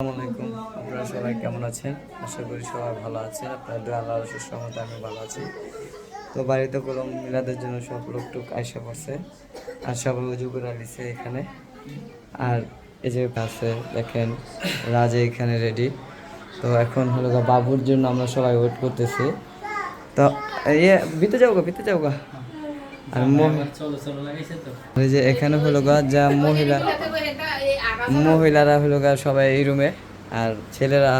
আসসালামু আলাইকুম। আপনারা সবাই কেমন আছেন? আশা করি সবাই ভালো আছেন। আপনার দোয়া আল্লাহর সুসমতে আমি ভালো আছি। তো বাড়িতে কলম মিলাদের জন্য সব লোক টুক আইসা পড়ছে। আর সবাই উজু করে এখানে। আর এই যে আছে, দেখেন, রাজে এখানে রেডি তো এখন হলো বাবুর জন্য আমরা সবাই ওয়েট করতেছি। তো ইয়ে বিতে যাও গা বিতে যাও গা। আর ওই যে এখানে হলো গা, যা মহিলা মহিলারা হলো গা সবাই এই রুমে আর ছেলেরা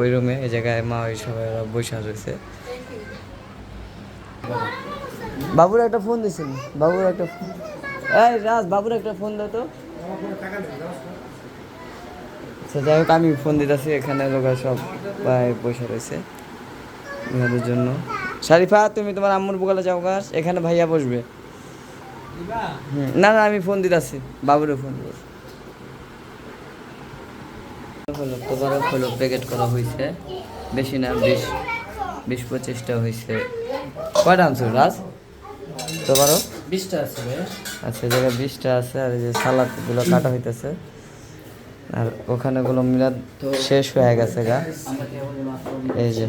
ওই রুমে এই জায়গায় মা ওই সবাই বসে রয়েছে। বাবুর একটা ফোন দিছিল বাবুর একটা ফোন এই রাজ, বাবুর একটা ফোন দাও তো। আচ্ছা যাই হোক, আমি ফোন দিতেছি, এখানে লোক সব বসে রয়েছে। মেয়েদের জন্য। শারিফা তুমি তোমার আম্মুর বগালে যাও গাছ এখানে ভাইয়া বসবে। না না আমি ফোন দিতেছি বাবুরে ফোন দিব হলো তোবারক হলো প্যাকেট করা হয়েছে বেশি না বিশ বিশ পঁচিশটা হয়েছে কয়টা আনছো রাজ? তোবারক বিশটা আছে আচ্ছা জায়গায় বিশটা আছে আর এই যে সালাদগুলো কাটা হইতেছে। আর ওখানে গুলো মিলাদ শেষ হয়ে গেছে গা। এই যে।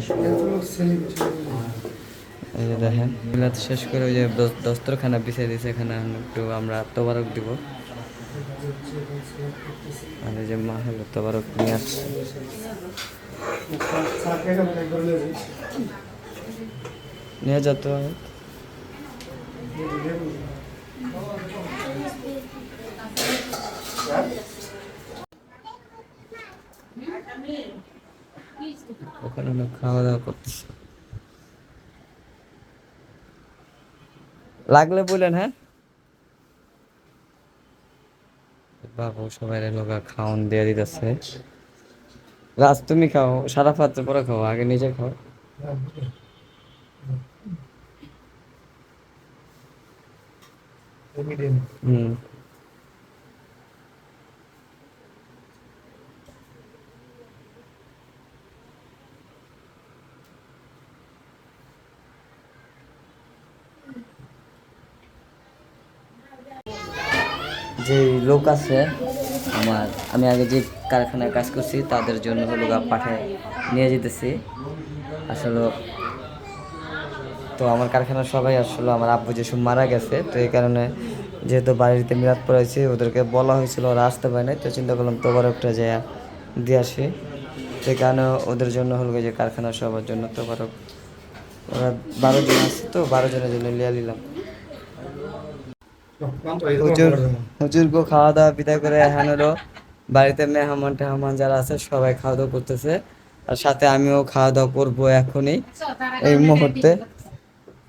এই যে দেখেন, মিলাদ শেষ করে ওই যে দস- দস্তরখানা বিছিয়ে দিয়েছে, এখানে একটু আমরা তোবারক দিব। আর এই যে মা হলো তোবারক নিয়ে আসছে। নিয়ে যেতে ওখানে খাওয়া দাওয়া করতেছে। লাগলে বলেন হ্যাঁ? বাবু সবাই লোকা খাওন দিয়ে দিতেছে। রাজ তুমি খাও সারা পাত্র পরে খাও আগে নিজে খাও। হুম। যে লোক আছে আমার, আমি আগে যে কারখানায় কাজ করছি, তাদের জন্য হলো পাঠায় নিয়ে যেতেছি। আসলে তো আমার কারখানার সবাই আসলে আমার আব্বু যেসব মারা গেছে, তো এই কারণে যেহেতু বাড়িতে মিরাত পড়াইছি, ওদেরকে বলা হয়েছিল, ওরা আসতে পারে নাই, তো চিন্তা করলাম তোবার একটা যে দিয়ে আসি। সেই কারণে ওদের জন্য হলো যে কারখানার সবার জন্য তোবার ওরা বারো জন আছে, তো বারো জনের জন্য লিয়া নিলাম। হুজুর হুজুরকে খাওয়া দাওয়া বিদায় করে এখন হলো। বাড়িতে মেহমান টেহমান যারা আছে সবাই খাওয়া দাওয়া করতেছে। আর সাথে আমিও খাওয়া দাওয়া করব এখনই এই মুহূর্তে।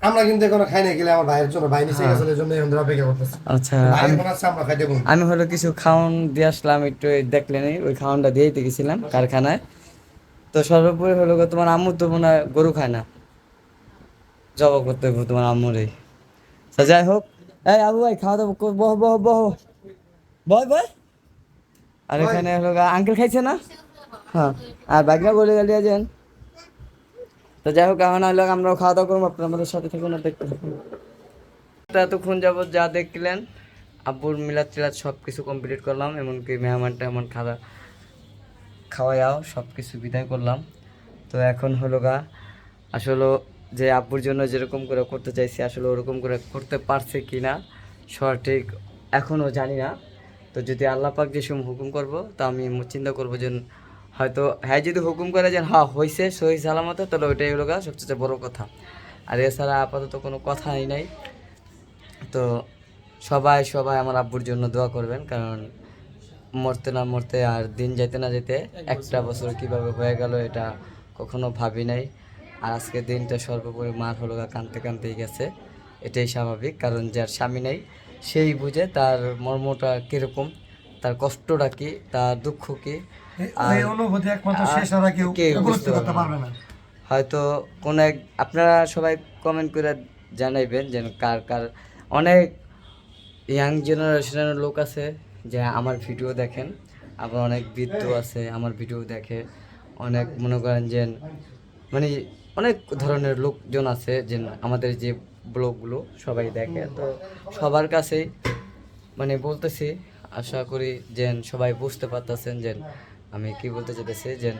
আমরা কিন্তু এখনও খাই না গেলে আমার ভাইয়ের জন্য ভাই নিচে গেছে জন্য এখন অপেক্ষা করতেছে। আচ্ছা আমি আমরা খাই দেবো আমি হলো কিছু খাওয়ান দিয়ে আসলাম একটু দেখলেন ওই খাওয়ানটা দিয়েই তো গেছিলাম কারখানায়। তো সর্বোপরি হলো তোমার আম্মু তো মনে হয় গরু খায় না। জবা করতে হবে তোমার আম্মুরই। তো যাই হোক এই আবু ভাই খাওয়া দাওয়া বহ বহ বহ। বয় বয় আর এখানে হলো আঙ্কেল খাইছে না? হ্যাঁ। আর বাকিরা বলে গেলি আছেন তো যাই হোক এখন হলো আমরাও খাওয়া দাওয়া করব আপনারা আমাদের সাথে থাকুন আর দেখতে থাকুন। এতক্ষণ যাবত যা দেখলেন আব্বুর মিলাদ টিলাদ সব কিছু কমপ্লিট করলাম এমনকি মেহমান টেহমান খাওয়া খাওয়াইয়াও সব কিছু বিদায় করলাম। তো এখন হলো গা আসলে যে আব্বুর জন্য যেরকম করে করতে চাইছি আসলে ওরকম করে করতে পারছে কি না সঠিক এখনও জানি না। তো যদি আল্লাহ পাক যে সময় হুকুম করব তো আমি চিন্তা করব যে হয়তো হ্যাঁ যদি হুকুম করে যে হ্যাঁ হয়েছে সহি সালামত তাহলে ওইটাই হলো সবচেয়ে বড় কথা। আর এছাড়া আপাতত কোনো কথাই নাই। তো সবাই সবাই আমার আব্বুর জন্য দোয়া করবেন কারণ মরতে না মরতে আর দিন যেতে না যেতে একটা বছর কীভাবে হয়ে গেল এটা কখনো ভাবি নাই। আর আজকের দিনটা সর্বোপরি মার হলো কানতে কানতেই গেছে। এটাই স্বাভাবিক কারণ যার স্বামী নেই সেই বুঝে তার মর্মটা কীরকম তার কষ্টটা কি তার দুঃখ কি অনুভূতি একমাত্র শেষ কেউ বুঝতে পারবে না। হয়তো কোনো এক আপনারা সবাই কমেন্ট করে জানাইবেন যে কার কার অনেক ইয়াং জেনারেশনের লোক আছে যে আমার ভিডিও দেখেন আবার অনেক বৃদ্ধ আছে আমার ভিডিও দেখে অনেক মনে করেন যে মানে অনেক ধরনের লোকজন আছে যে আমাদের যে ব্লগগুলো সবাই দেখে। তো সবার কাছেই মানে বলতেছি, আশা করি যে সবাই বুঝতে পারতেছেন যে আমি কি বলতে চাইতেছি, যে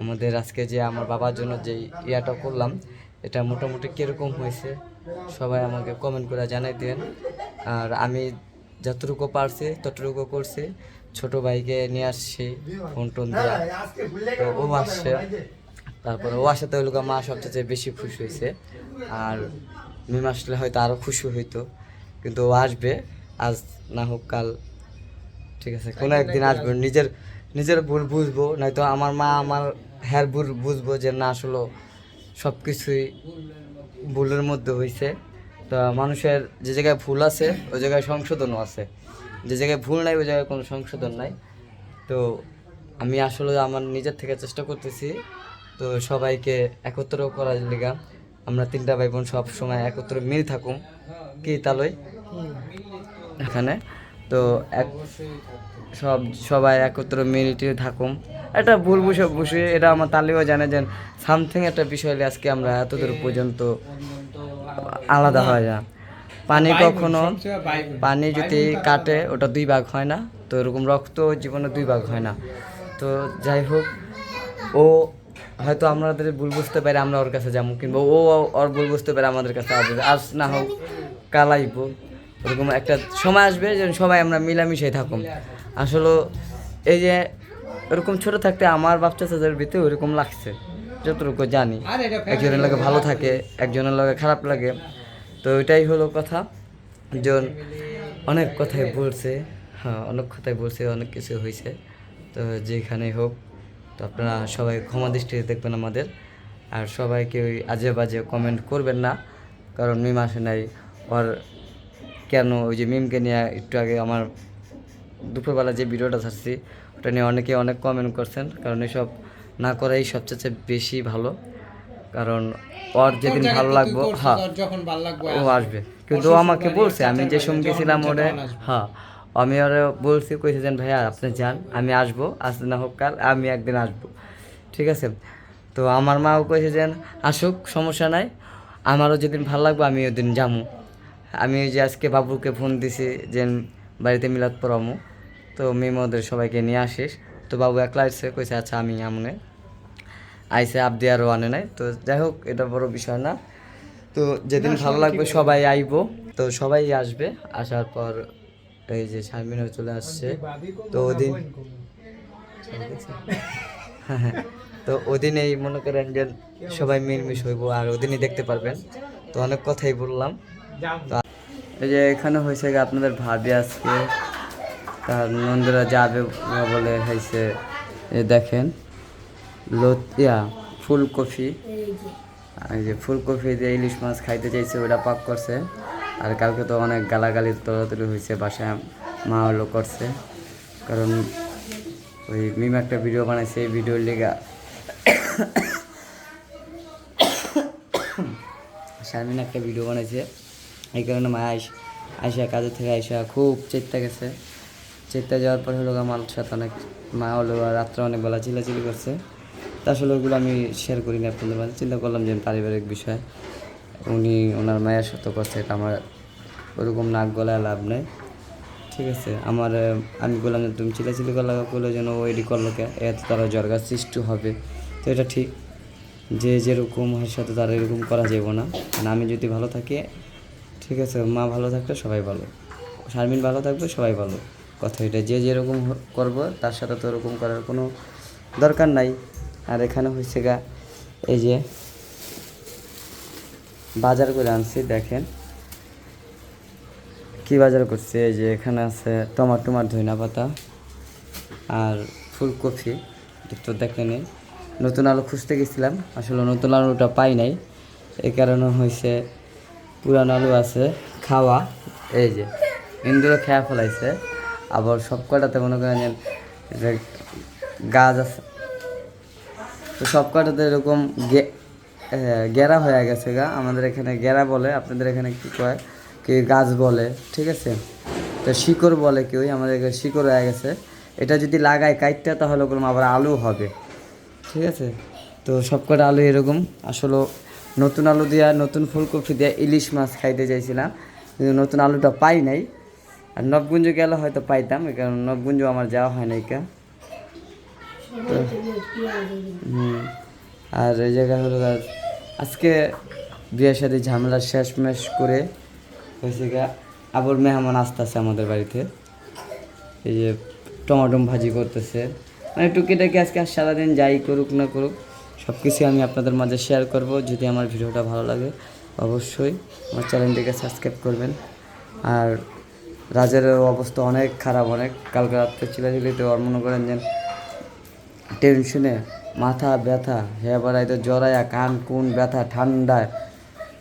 আমাদের আজকে যে আমার বাবার জন্য যে ইয়াটা করলাম, এটা মোটামুটি কীরকম হয়েছে সবাই আমাকে কমেন্ট করে জানাই দেন আর আমি যতটুকু পারছি, ততটুকু করছি। ছোট ভাইকে নিয়ে আসছি ফোন টোন দিয়ে। তো ও আসছে। তারপরে ও আসাতে হলো মা সবচেয়ে বেশি খুশি হয়েছে। আর মিম আসলে হয়তো আরও খুশি হইতো। কিন্তু ও আসবে, আজ না হোক কাল, ঠিক আছে, কোনো একদিন আসবে। নিজের নিজের ভুল বুঝব, নয়তো আমার মা আমার হ্যার ভুল বুঝব যে না, আসলে সব কিছুই ভুলের মধ্যে হয়েছে তা মানুষের যে জায়গায় ভুল আছে ওই জায়গায় সংশোধনও আছে। যে জায়গায় ভুল নাই, ওই জায়গায় কোনো সংশোধন নাই। তো আমি আসলে আমার নিজের থেকে চেষ্টা করতেছি তো সবাইকে একত্র করার লিগা আমরা তিনটা ভাই বোন সব সময় একত্র মিল থাকুম। কি তালই? এখানে। তো এক সব সবাই একত্র মিলিটি থাকুম। এটা ভুল বসে বসে এটা আমার তালিও জানে যে সামথিং একটা বিষয় আজকে আমরা এতদূর পর্যন্ত আলাদা হয়ে যায় পানি কখনো পানি যদি কাটে ওটা দুই ভাগ হয় না। তো এরকম রক্ত জীবনে দুই ভাগ হয় না। তো যাই হোক ও হয়তো আমাদের ভুল বুঝতে পারে আমরা ওর কাছে যাব কিংবা ও ওর ভুল বুঝতে পারে আমাদের কাছে আসবে। আজ না হোক, কাল আইবো। ওরকম একটা সময় আসবে যে সবাই আমরা মিলামিশাই থাকুম। আসলে এই যে এরকম ছোট থাকতে আমার বাচ্চা চাচাদের ভিতরে ওরকম লাগছে, যতটুকু জানি। একজনের লাগে ভালো থাকে, একজনের লাগে খারাপ লাগে। তো এটাই হলো কথা। জন অনেক কথাই বলছে হ্যাঁ অনেক কথাই বলছে, অনেক কিছু হয়েছে। তো যেখানেই হোক। তো আপনারা সবাই ক্ষমা দৃষ্টিতে দেখবেন আমাদের। আর সবাইকে ওই আজে বাজে কমেন্ট করবেন না কারণ মিম আসে নাই। ওর কেন ওই যে মিমকে নিয়ে একটু আগে আমার দুপুরবেলা যে ভিডিওটা ছাড়ছি ওটা নিয়ে অনেকে অনেক কমেন্ট করছেন কারণ এসব না করাই সবচেয়ে বেশি ভালো। কারণ ওর যেদিন ভালো লাগবো হ্যাঁ। ও আসবে। কিন্তু ও আমাকে বলছে আমি যে সময় গেছিলাম ওরে হ্যাঁ। আমি ওরে বলছি কইছে যেন ভাইয়া আপনি যান আমি আসব আসতে না হোক কাল আমি একদিন আসব। ঠিক আছে? তো আমার মাও কইছে যেন আসুক সমস্যা নাই। আমারও যেদিন ভালো লাগবে আমি ওদিন যামু। আমি ওই যে আজকে বাবুকে ফোন দিছি যে বাড়িতে মিলাদ পড়ামু। তো মেয়ে ওদের সবাইকে নিয়ে আসিস। তো বাবু একলা আসছে কইছে আচ্ছা আমি আমনে আইসে আবদি আরও আনে নাই। তো যাই হোক এটা বড় বিষয় না। তো যেদিন ভালো লাগবে সবাই আইবো। তো সবাই আসবে আসার পর এই যে শারমিনও চলে আসছে। তো ওদিন হ্যাঁ, তো ওদিনেই মনে করেন যে সবাই মিলমিশ হইব আর ওদিনই দেখতে পারবেন। তো অনেক কথাই বললাম। এই যে এখানে হয়েছে গিয়ে আপনাদের ভাবি আজকে। তার নন্দরা যাবে বলে হয়েছে এ দেখেন। লতিয়া ফুলকপি। এই যে। ফুলকপি দিয়ে ইলিশ মাছ খাইতে চাইছে ওটা পাক করছে। আর কালকে তো অনেক গালাগালি তলাতলি হয়েছে, বাসায় মা হলো করছে। কারণ ওই মিম একটা ভিডিও বানাইছে, এই ভিডিওর লেগা শারমিন একটা ভিডিও বানাইছে। এই কারণে মা আইস কাজের থেকে আইসা খুব চেতে গেছে। চেতে যাওয়ার পর হলো আমার সাথে অনেক মা হলো রাত্রে অনেক বেলা চিলাচিলি করছে। তা আসলে ওগুলো আমি শেয়ার করি না আপনাদের মাঝে। চিন্তা করলাম যে পারিবারিক বিষয়। উনি ওনার মায়ের সাথে করছে, এটা আমার ওরকম নাক গলায় লাভ নেই। ঠিক আছে, আমার আমি বললাম যে তুমি চিলাচিলি করলা করলে যেন ও এডি করল কে এত তারা জর্গার সৃষ্টি হবে। তো এটা ঠিক, যে যেরকম হয় সাথে তার এরকম করা যাবে না। মানে আমি যদি ভালো থাকি, ঠিক আছে, মা ভালো থাকলে সবাই ভালো, শারমিন ভালো থাকবে সবাই ভালো। কথা এটা, যে যেরকম করব, তার সাথে তো ওরকম করার কোনো দরকার নাই। আর এখানে হচ্ছে গা, এই যে, বাজার করে আনছি, দেখেন। কি বাজার করছে? এই যে এখানে আছে টমাটো আর ধনিয়া পাতা আর ফুলকপি। তো দেখেনি নতুন আলু খুঁজতে গেছিলাম, আসলে নতুন আলুটা পাই নাই। এই কারণে হয়েছে পুরানো আলু আছে, খাওয়া। এই যে, ইন্দুরে খেয়া ফেলাইছে। আবার সব কটাতে মনে করেন যে- গাছ আছে। তো সব কটাতে এরকম গেরা হয়ে গেছে গা। আমাদের এখানে গেরা বলে, আপনাদের এখানে কি কয়? কি গাছ বলে, ঠিক আছে? তো শিকড় বলে কেউ আমাদের শিকড় হয়ে গেছে। এটা যদি লাগাই কাইটটা, তাহলে ওরকম আবার আলু হবে, ঠিক আছে? তো সব কটা আলু এরকম। আসলে নতুন আলু দিয়া, নতুন ফুলকপি দিয়া ইলিশ মাছ খাইতে চাইছিলাম, কিন্তু নতুন আলুটা পাই নাই। আর নবগুঞ্জ গেলে হয়তো পাইতাম কারণ নবগুঞ্জ আমার যাওয়া হয় নাই কা। হুম। আর এই জায়গায় হলো আজকে বিয়ের সাথে ঝামেলা শেষ মেশ করে হয়েছে গা আবার মেহমান আসতেছে আমাদের বাড়িতে। এই যে টমাটম ভাজি করতেছে। মানে টুকিটাকি আজকে আর সারাদিন যাই করুক না করুক সব কিছু আমি আপনাদের মাঝে শেয়ার করব। যদি আমার ভিডিওটা ভালো লাগে, অবশ্যই আমার চ্যানেলটিকে সাবস্ক্রাইব করবেন। আর রাজের অবস্থা অনেক খারাপ, অনেক কালকে রাত্রে চিলাচিলিতে ওর মনে করেন যে টেনশনে মাথা ব্যথা হে বাড়াইতে জড়াইয়া কান কুন ব্যথা, ঠান্ডায়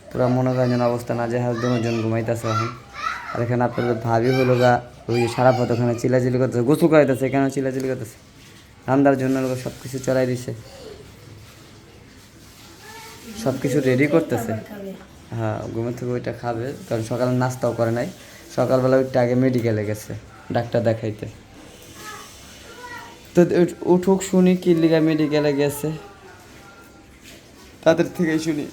পুরা মনে করেন যেন অবস্থা না যে হাল দুজন ঘুমাইতেছে এখন। আর এখানে আপনাদের ভাবি হলো গা, ওই সারা পথ ওখানে চিলাচিলি করতেছে গোসু করাইতেছে, কেন চিলাচিলি করতেছে? রান্নার জন্য লোক সব কিছু চড়াই দিছে। সব কিছু রেডি করতেছে। হ্যাঁ ঘুমের থেকে ওইটা খাবে, কারণ সকালে নাস্তাও করে নাই। সকালবেলা ওইটা আগে মেডিকেলে গেছে, ডাক্তার দেখাইতে। তো উঠুক শুনি, কি লিগা মেডিকেলে গেছে। তাদের থেকেই শুনি।